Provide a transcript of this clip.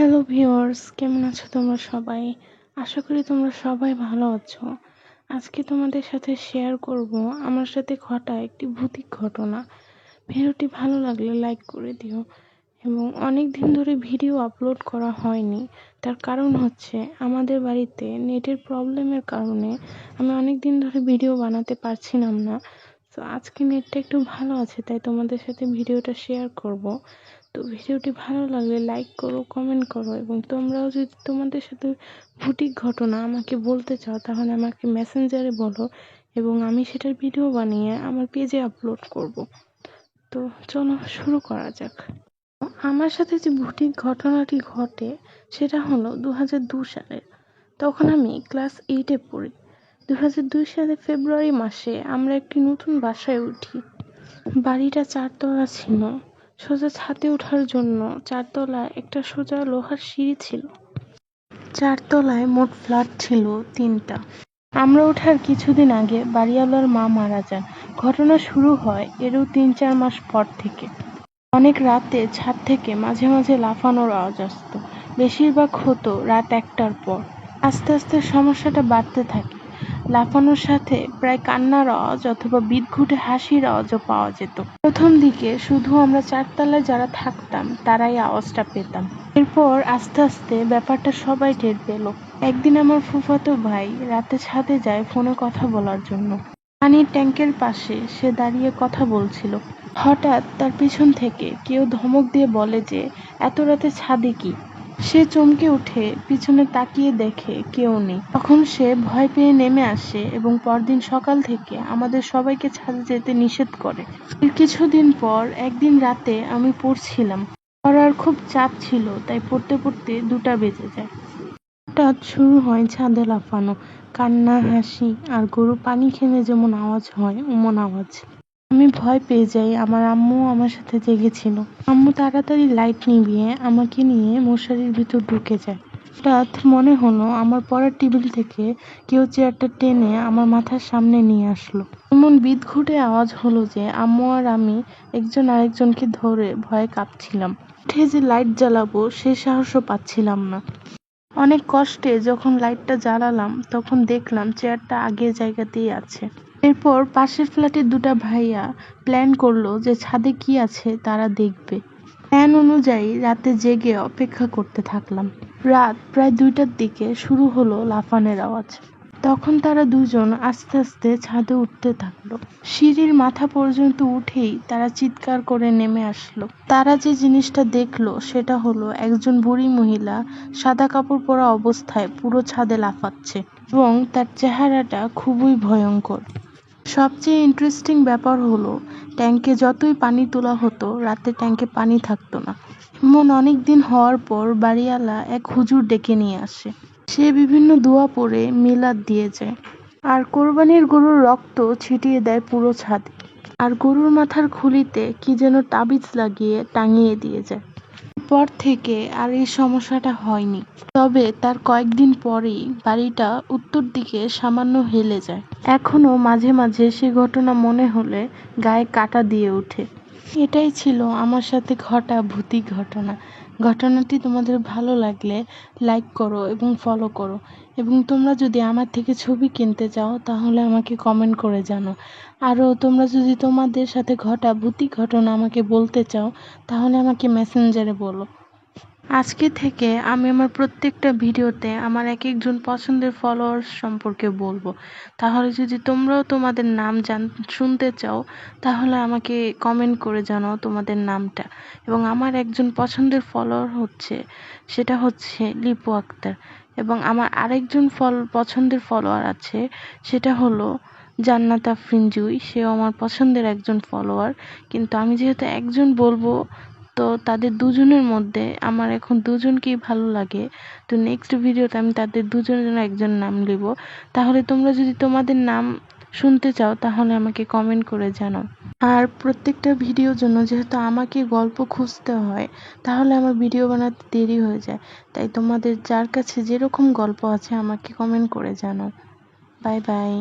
Hello viewers কেমন আছো তোমরা সবাই? আশা করি তোমরা সবাই ভালো আছো। আজকে তোমাদের সাথে শেয়ার করব আমার সাথে ঘটা একটি ভৌতিক ঘটনা। ভিডিওটি ভালো লাগলে লাইক করে দিও এবং অনেক দিন ধরে ভিডিও আপলোড করা হয়নি। তার কারণ হচ্ছে আমাদের বাড়িতে নেটের প্রবলেমের কারণে আমি অনেক দিন ধরে ভিডিও বানাতে পারছিলাম না। তো আজকে নেটটা একটু ভালো আছে, তাই তোমাদের সাথে ভিডিওটা শেয়ার করব। তো ভিডিওটি ভালো লাগলে লাইক করো কমেন্ট করো এবং তোমরাও যদি তোমাদের সাথে ভুটিক ঘটনা আমাকে বলতে চাও, তাহলে আমাকে মেসেঞ্জারে বলো এবং আমি সেটার ভিডিও বানিয়ে আমার পেজে আপলোড করব। তো চলো শুরু করা যাক। আমার সাথে যে ভুটিক ঘটনাটি ঘটে, সেটা হলো দু হাজার দু সালে। তখন আমি ক্লাস এইটে পড়ি। দু হাজার দুই সালে ফেব্রুয়ারি মাসে আমরা একটি নতুন বাসায় উঠি। বাড়িটা চারতলা ছিল। সোজা ছাদে ওঠার জন্য চারতলায় একটা সোজা লোহার সিঁড়ি ছিল। চারতলায় মোট ফ্ল্যাট ছিল তিনটা। আমরা ওঠার কিছুদিন আগে বাড়িওয়ালার মা মারা যান। ঘটনা শুরু হয় এরও তিন চার মাস পর থেকে। অনেক রাতে ছাদ থেকে মাঝে মাঝে লাফানোর আওয়াজ আসতো। বেশিরভাগ হতো রাত একটার পর। আস্তে আস্তে সমস্যাটা বাড়তে থাকে। লাফানোর সাথে প্রায় কান্নার আওয়াজ অথবা বিদঘুটে হাসির আওয়াজও পাওয়া যেত। প্রথম দিকে শুধু আমরা চারতলায় যারা থাকতাম, তারাই আওয়াজটা পেতাম। এরপর আস্তে আস্তে ব্যাপারটা সবাই টের পেল। একদিন আমার ফুফাতো ভাই রাতে ছাদে যায় ফোনে কথা বলার জন্য। পানির ট্যাঙ্কের পাশে সে দাঁড়িয়ে কথা বলছিল। হঠাৎ তার পিছন থেকে কেউ ধমক দিয়ে বলে যে, এত রাতে ছাদে কি? সে চমকে উঠে, পিছনে তাকিয়ে দেখে কেউ নেই। তখন সে ভয় পেয়ে নেমে আসে এবং পরদিন সকাল থেকে আমাদের সবাইকে ছাদে যেতে নিষেধ করে। কিছুদিন পর, একদিন রাতে আমি পড়ছিলাম। পড়ার খুব চাপ ছিল, তাই পড়তে পড়তে দুটা বেজে যায়। হঠাৎ শুরু হয় ছাদে লাফানো। কান্না, হাসি আর গরু পানি খেলে যেমন আওয়াজ হয় অমন আওয়াজ। আমি ভয় পেয়ে যাই, আমার আম্মু আমার সাথে জেগেছিল আম্মু তাড়াতাড়ি লাইট নিভিয়ে আমাকে নিয়ে মশারির ভিতর ঢুকে যায়। হঠাৎ মনে হলো আমার পড়ার টেবিল থেকে কেউ চেয়ারটা টেনে আমার মাথার সামনে নিয়ে আসলো। এমন বিদঘুটে আওয়াজ হলো যে আম্মু আর আমি একজন আরেকজনকে ধরে ভয়ে কাঁপছিলাম। উঠে যে লাইট জ্বালাবো, সে সাহসও পাচ্ছিলাম না। অনেক কষ্টে যখন লাইটটা জ্বালালাম, তখন দেখলাম চেয়ারটা আগের জায়গাতেই আছে। এরপর পাশের ফ্ল্যাটের দুটা ভাইয়া প্ল্যান করল যে ছাদে কি আছে তারা দেখবে। প্ল্যান অনুযায়ী রাতে জেগে অপেক্ষা করতে থাকলাম। রাত প্রায় দুইটার দিকে শুরু হলো লাফানের আওয়াজ। তখন তারা দুজন আস্তে আস্তে ছাদে উঠতে থাকল। সিঁড়ির মাথা পর্যন্ত উঠেই তারা চিৎকার করে নেমে আসলো। তারা যে জিনিসটা দেখল সেটা হলো একজন বুড়ি মহিলা সাদা কাপড় পরা অবস্থায় পুরো ছাদে লাফাচ্ছে এবং তার চেহারাটা খুবই ভয়ঙ্কর। সবচেয়ে ইন্টারেস্টিং ব্যাপার হলো ট্যাঙ্কে যতই পানি তোলা হতো, রাতে ট্যাঙ্কে পানি থাকতো না। এমন অনেক দিন হওয়ার পর বাড়িওয়ালা এক হুজুর ডেকে নিয়ে আসে। সে বিভিন্ন দোয়া পড়ে মিলাদ দিয়ে যায়। আর কোরবানির গরুর রক্ত ছিটিয়ে দেয় পুরো ছাদে। আর গরুর মাথার খুলিতে কি যেন তাবিজ লাগিয়ে টাঙিয়ে দিয়ে যায়। পর থেকে আর এই সমস্যাটা হয়নি। তবে তার কয়েকদিন পরেই বাড়িটা উত্তর দিকে সামান্য হেলে যায়। এখনও মাঝে মাঝে সে ঘটনা মনে হলে গায়ে কাটা দিয়ে ওঠে। এটাই ছিল আমার সাথে ঘটা ভূতিক ঘটনা। ঘটনাটি তোমাদের ভালো লাগলে লাইক করো এবং ফলো করো। এবং তোমরা যদি আমার থেকে ছবি কিনতে চাও, তাহলে আমাকে কমেন্ট করে জানো। আরও তোমরা যদি তোমাদের সাথে ঘটা ভূতিক ঘটনা আমাকে বলতে চাও, তাহলে আমাকে মেসেঞ্জারে বলো। আজকে থেকে আমি আমার প্রত্যেকটা ভিডিওতে আমার এক একজন পছন্দের ফলোয়ার্স সম্পর্কে বলব। তাহলে যদি তোমরাও তোমাদের নাম জান, শুনতে চাও, তাহলে আমাকে কমেন্ট করে জানাও তোমাদের নামটা। এবং আমার একজন পছন্দের ফলোয়ার হচ্ছে, সেটা হচ্ছে লিপু আক্তার। এবং আমার আরেকজন ফল, পছন্দের ফলোয়ার আছে, সেটা হলো জান্নাত আফরিন সেও আমার পছন্দের একজন ফলোয়ার কিন্তু আমি যেহেতু একজন বলব তো তাদের দুজনের মধ্যে আমার এখন দুজনকেই ভালো লাগে। তো নেক্সট ভিডিওতে আমি তাদের দুজনের জন্য একজন নাম নেব তাহলে তোমরা যদি তোমাদের নাম শুনতে চাও, তাহলে আমাকে কমেন্ট করে জানাও। আর প্রত্যেকটা ভিডিওর জন্য যেহেতু আমাকে গল্প খুঁজতে হয়, তাহলে আমার ভিডিও বানাতে দেরি হয়ে যায়। তাই তোমাদের যার কাছে যেরকম গল্প আছে, আমাকে কমেন্ট করে জানাও। Bye bye